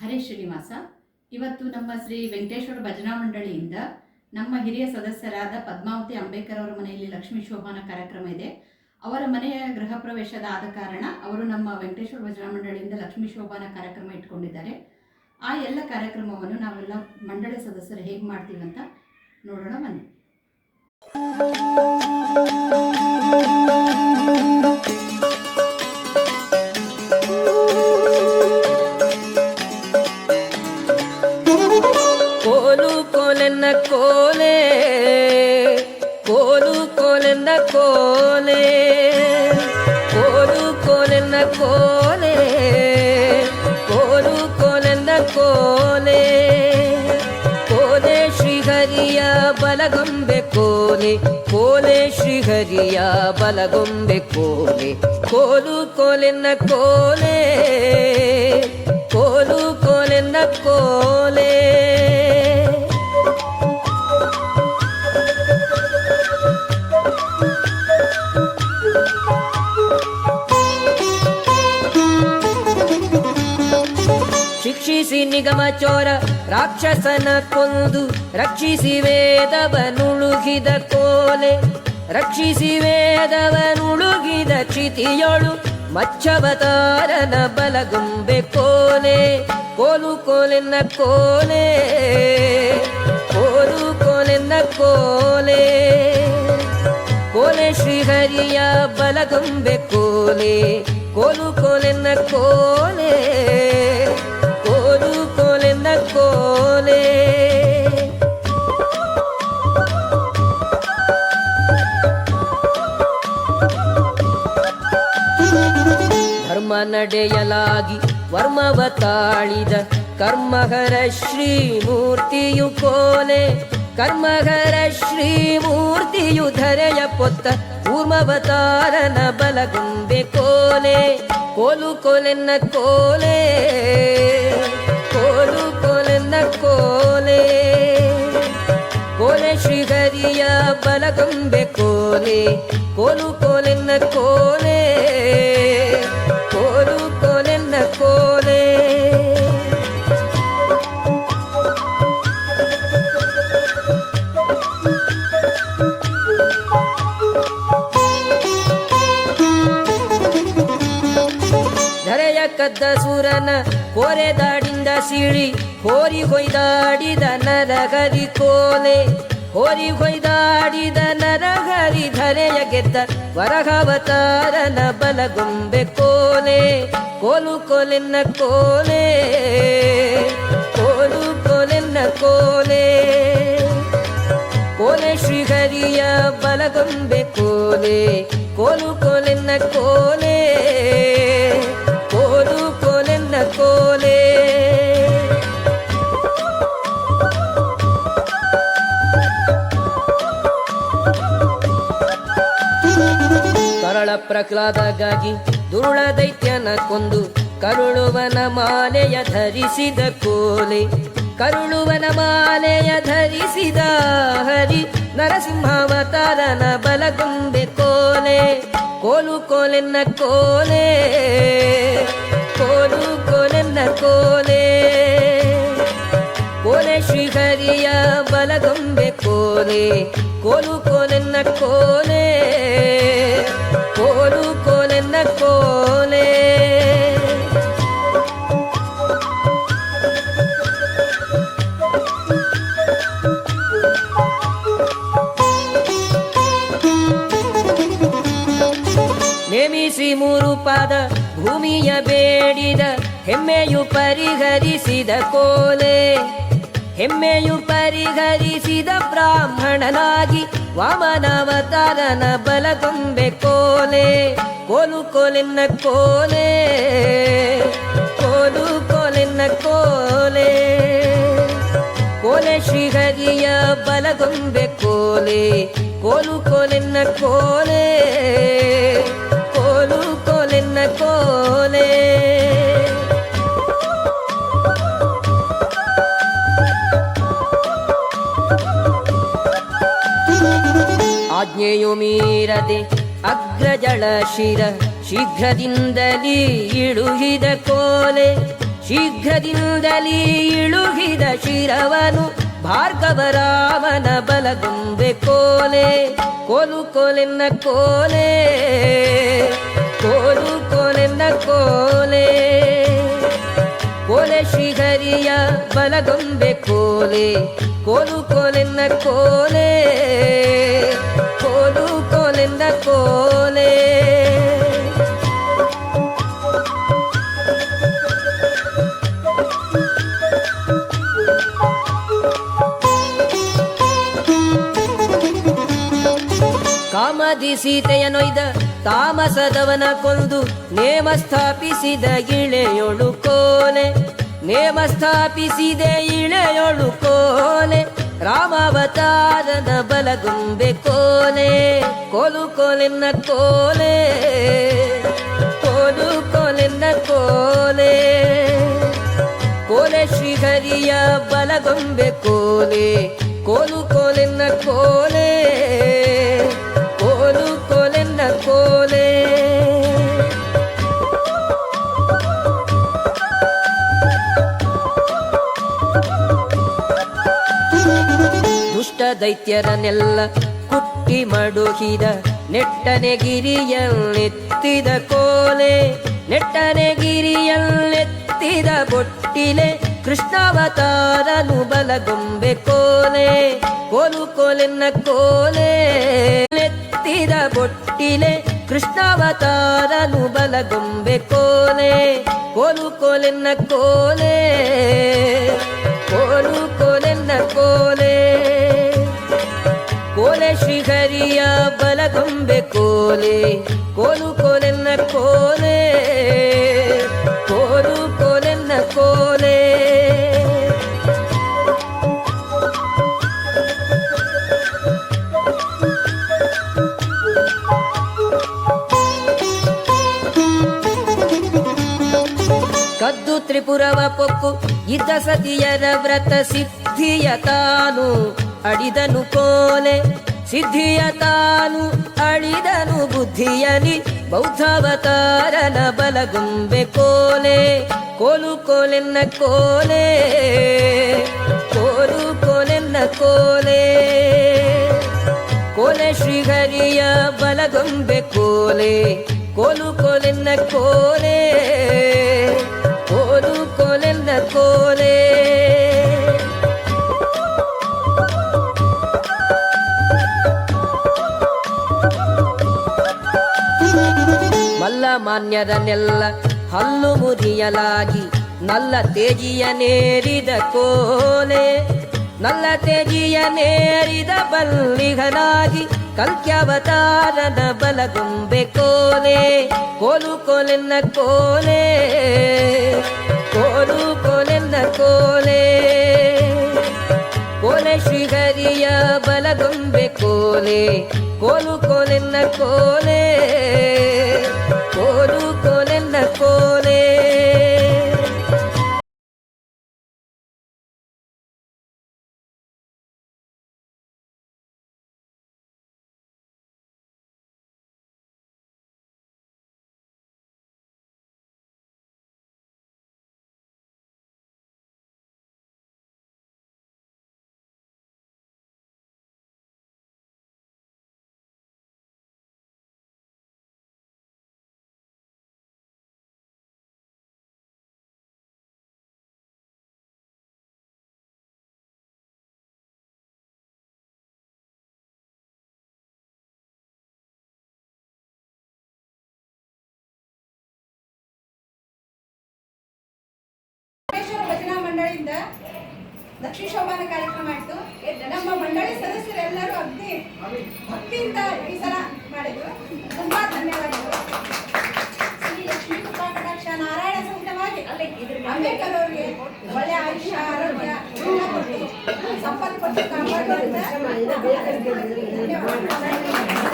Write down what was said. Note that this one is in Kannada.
ಹರೇ ಶ್ರೀನಿವಾಸ. ಇವತ್ತು ನಮ್ಮ ಶ್ರೀ ವೆಂಕಟೇಶ್ವರ ಭಜನಾ ಮಂಡಳಿಯಿಂದ ನಮ್ಮ ಹಿರಿಯ ಸದಸ್ಯರಾದ ಪದ್ಮಾವತಿ ಅಂಬೇಕರ್ ಅವರ ಮನೆಯಲ್ಲಿ ಲಕ್ಷ್ಮೀ ಶೋಭಾನ ಕಾರ್ಯಕ್ರಮ ಇದೆ. ಅವರ ಮನೆಯ ಗೃಹ ಪ್ರವೇಶದ ಆದ ಕಾರಣ ಅವರು ನಮ್ಮ ವೆಂಕಟೇಶ್ವರ ಭಜನಾ ಮಂಡಳಿಯಿಂದ ಲಕ್ಷ್ಮೀ ಶೋಭಾನ ಕಾರ್ಯಕ್ರಮ ಇಟ್ಕೊಂಡಿದ್ದಾರೆ. ಆ ಎಲ್ಲ ಕಾರ್ಯಕ್ರಮವನ್ನು ನಾವೆಲ್ಲ ಮಂಡಳಿ ಸದಸ್ಯರು ಹೇಗೆ ಮಾಡ್ತೀವಿ ಅಂತ ನೋಡೋಣ, ಬನ್ನಿ. ಕೋಲು ಕೋಲೆನ್ನ ಕೋಲೆ ಕೋಲು ಕೋಲೆನ್ನ ಕೋಲೆ ಕೋಲು ಕೋಲೆನ್ನ ಕೋಲೆ ಕೋಲೆ ಶ್ರೀಹರಿಯ ಬಲಗೊಂಬೆ ಕೋಲೆ ಕೋಲೆ ಶ್ರೀಹರಿಯ ಬಲಗೊಂಬೆ ಕೋಲೆ ಕೋಲು ಕೋಲೆನ್ನ ಕೋಲೆ ಕೋಲು ಕೋಲೆನ್ನ ಕೋಲೆ ಶಿಕ್ಷಿಸಿ ನಿಗಮ ಚೋರ ರಾಕ್ಷಸನ ಕೊಂದು ರಕ್ಷಿಸಿ ವೇದವನುಳುಗಿದ ಕೋಲೆ. ರಕ್ಷಿಸಿ ವೇದವನುಳುಗಿದ ಕ್ಷಿತಿಯೊಳು ಮಚ್ಚವತಾರನ ಬಲಗುಂಬೆ ಕೋಲೆ. ಕೋಲು ಕೋಲೆನ್ನ ಕೋಲೆ. ಕೋಲು ಕೋಲೆನ್ನ ಕೋಲೆ. ಕೋಲೆ ಶ್ರೀಹರಿಯ ಬಲಗುಂಬೆ ಕೋಲೆ. ಕೋಲು ಕೋಲೆನ್ನ ಕೋಲೆ ಕೋಲು. ಧರ್ಮ ನಡೆಯಲಾಗಿ ವರ್ಮವ ತಾಳಿದ ಕರ್ಮಹರ ಶ್ರೀಮೂರ್ತಿಯು ಕೋಲೆ. ಕರ್ಮಹರ ಶ್ರೀಮೂರ್ತಿಯು ಧರೆಯ ಪೊತ್ತ ಊರ್ಮವತಾರನ ಬಲಗುಂಬೆ ಕೋಲೆ. ಕೋಲು ಕೋಲೆನ್ನ ಕೋಲೆ. ಕೋಲು ಕೋಲೆನ್ನ ಕೋಲೆ. ಕೋಲೆ ಶ್ರೀಹರಿಯ ಬಲಗುಂಬೆ ಕೋಲೆ. ಕೋಲು ಕೋಲೆನ್ನ ಕದ್ದ ಕೋರೆ ದಾಡಿಂದ ಸಿಳಿ, ಹೋರಿ ಹೊಯ್ದಾಡಿದ ನರಗರಿ ಕೋಲೆ. ಹೋರಿ ಹೊಯ್ದಾಡಿದ ನರಗರಿ ಧರೆಯ ಗೆದ್ದ ವರಹವತಾರನ ಬಲಗೊಂಬೆ ಕೋಲೆ. ಕೋಲು ಕೋಲೆನ್ನ ಕೋಲೆ, ಕೋಲು ಕೋಲೆನ್ನ ಕೋಲೆ. ಕೋಲೆ ಶ್ರೀಹರಿಯ ಬಲಗೊಂಬೆ ಕೋಲೆ. ಪ್ರಹ್ಲಾದಗಾಗಿ ದುರುಳ ದೈತ್ಯನ ಕೊಂದು ಕರುಳುವನ ಮಾಲೆಯ ಧರಿಸಿದ ಕೋಲೆ. ಕರುಳುವನ ಮಾಲೆಯ ಧರಿಸಿದ ಹರಿ ನರಸಿಂಹಾವತಾರನ ಬಲಗೊಂಬೆ ಕೋಲೆ. ಕೋಲು ಕೋಲೆನ್ನ ಕೋಲೆ. ಕೋಲು ಕೋಲೆನ್ನ ಕೋಲೆ. ಕೋಲೆ ಶ್ರೀಹರಿಯ ಬಲಗೊಂಬೆ ಕೋಲೆ. ಕೋಲು ಕೋಲೆನ್ನ ಕೋಲೆ. ಕೋಲು ಕೋಲೆನ್ನ ಕೋಲೆ. ನೇಮಿಸಿ ಮೂರು ಪಾದ ಭೂಮಿಯ ಬೇಡಿದ ಹೆಮ್ಮೆಯು ಪರಿಹರಿಸಿದ ಕೋಲೆ. ಹೆಮ್ಮೆಯು ಪರಿಹರಿಸಿದ ಬ್ರಾಹ್ಮಣನಾಗಿ ವಾಮನಾವತಾರನ ತುಂಬೆ ಕೋಲೆ, ಕೋಲು ಕೋಲೆನ್ನ ಕೋಲೆ, ಕೋಲು ಕೋಲೆನ್ನ ಕೋಲೆ. ಕೋಲೆ ಶ್ರೀಹರಿಯ ಬಲಗೊಂಬೆ ಕೋಲೆ, ಕೋಲು ಕೋಲೆನ್ನ ಕೋಲೆ ಕೋಲು. ಆಜ್ಞೆಯು ಮೀರದೆ ಅಗ್ರಜಳ ಶಿರ ಶೀಘ್ರದಿಂದಲೇ ಇಳುಹಿದ ಕೋಲೆ. ಶೀಘ್ರದಿಂದಲೇ ಇಳುಹಿದ ಶಿರವನು ಭಾರ್ಗವರಾಮನ ಬಲಗುಂಬೆ ಕೋಲೆ. ಕೋಲು ಕೋಲೆನ್ನ ಕೋಲೆ. ಕೋಲು ಕೋಲೆನ್ನ ಕೋಲೆ. ಕೋಲೆ ಶ್ರೀಹರಿಯ ಬಲಗೊಂಬೆ ಕೋಲೆ. ಕೋಲು ಕೋಲೆನ್ನ ಕೋಲೆ. ಕೋಲೆನ್ನ ಕೋಲೆ. ಕಾಮದಿ ಸೀತೆಯ ನೊಯ್ದ ತಾಮಸದವನ ಕೊಂದು ನೇಮ ಸ್ಥಾಪಿಸಿದ ಗಿಳೆಯೊಳು ಕೋಲೆ. ನೇಮ ಸ್ಥಾಪಿಸಿದ ಇಳೆಯೊಳು ಕೋಲೆ. ರಾಮಾವತಾರನ ಬಲಗುಂಬೆ ಕೋಲೆ, ಕೋಲು ಕೋಲಿನ ಕೋಲೆ, ಕೋಲು ಕೋಲಿನ ಕೋಲೆ. ಕೋಲೆ ಶ್ರೀಹರಿಯ ಬಲಗೊಂಬೆ ಕೋಲೆ, ಕೋಲು ಕೋಲಿನ ಕೋಲೆ. ದೈತ್ಯರನ್ನೆಲ್ಲ ಕುಟ್ಟಿ ಮಡುಗಿದ ನೆಟ್ಟನೆ ಗಿರಿಯಲ್ಲೆತ್ತಿದ ಕೋಲೆ, ನೆಟ್ಟನೆ ಗಿರಿಯಲ್ಲೆತ್ತಿದ ಬೊಟ್ಟಿಲೆ, ಕೃಷ್ಣಾವತಾರನು ಬಲಗೊಂಬೆ ಕೋಲೆ, ಕೋಲು ಕೋಲೆನ್ನ ಕೋಲೆ, ನೆತ್ತಿದ ಬೊಟ್ಟಿಲೆ, ಕೃಷ್ಣಾವತಾರನು ಬಲಗೊಂಬೆ ಕೋಲೆ, ಕೋಲು ಕೋಲೆನ್ನ ಕೋಲೆ, ಕೋಲು ಕೋಲೆನ್ನ ಕೋಲೆ ಕೋಲೆ. ಶ್ರೀಹರಿಯ ಬಲಗೊಂಬೆ ಕೋಲೆ, ಕೋಲು ಕೋಲೆನ್ನ ಕೋಲೆ, ಕೋಲು ಕೋಲೆನ್ನ ಕೋಲೆ. ಕದ್ದು ತ್ರಿಪುರವ ಪೊಕ್ಕು ಇದ್ದ ಸತಿಯರ ವ್ರತ ಸಿದ್ಧಿಯ ತಾನು, ಅಡಿದನು ಕೋಲೆ. ಸಿದ್ಧಿಯ ತಾನು ಅಳಿದನು ಬುದ್ಧಿಯಲಿ ಬೌದ್ಧಾವತಾರನ ಬಲಗುಂಬೆ ಕೋಲೆ, ಕೋಲು ಕೋಲೆನ್ನ ಕೋಲೆ, ಕೋಲು ಕೋಲೆನ್ನ ಕೋಲೆ. ಕೋಲೆ ಶ್ರೀಹರಿಯ ಬಲಗೊಂಬೆ ಕೋಲೆ, ಕೋಲು ಕೋಲೆನ್ನ ಕೋಲೆ. ಮಲ್ಲ ಮಾನ್ಯರನ್ನೆಲ್ಲ ಹಲ್ಲು ಮುರಿಯಲಾಗಿ, ನಲ್ಲ ತೇಜಿಯ ನೇರಿದ ಕೋಲೆ, ನಲ್ಲ ತೇಜಿಯ ನೇರಿದ ಬಲ್ಲಿಗನಾಗಿ ಕಲ್ಕ್ಯಾವತಾರದ ಬಲಗುಂಬೆ ಕೋಲೆ, ಕೋಲು ಕೋಲೆನ್ನ ಕೋಲೆ, ಕೋಲು ಕೋಲೆನ್ನ ಕೋಲೆ. ಕೋಲೆ ಶ್ರೀಹರಿಯ ಬಲಗೊಂಬೆ ಕೋಲೆ, ಕೋಲು ಕೋಲೆನ್ನ ಕೋಲೆ ಕೋಲು. ಲಕ್ಷ್ಮೀ ಶೋಭಾನ ಕಾರ್ಯಕ್ರಮ ಇತ್ತು ನಮ್ಮ ಮಂಡಳಿ ಸದಸ್ಯರೆಲ್ಲರೂ ಅಗ್ನಿ ಭಕ್ತಿಯಿಂದ ಈ ಸಲ ಮಾಡಿದ್ರು. ತುಂಬಾ ಧನ್ಯವಾದಗಳು. ಶ್ರೀ ಲಕ್ಷ್ಮೀ ಕೃಪಾ ಕಟಾಕ್ಷ ನಾರಾಯಣ ಸಹಿತವಾಗಿ ಅಂಬೇಡ್ಕರ್ ಅವರಿಗೆ ಒಳ್ಳೆ ಆಯುಷ್ಯ, ಆರೋಗ್ಯ ಸಂಪತ್ತು ಕೊಟ್ಟು ಕಾಪಾಡುವಂತ ಧನ್ಯವಾದ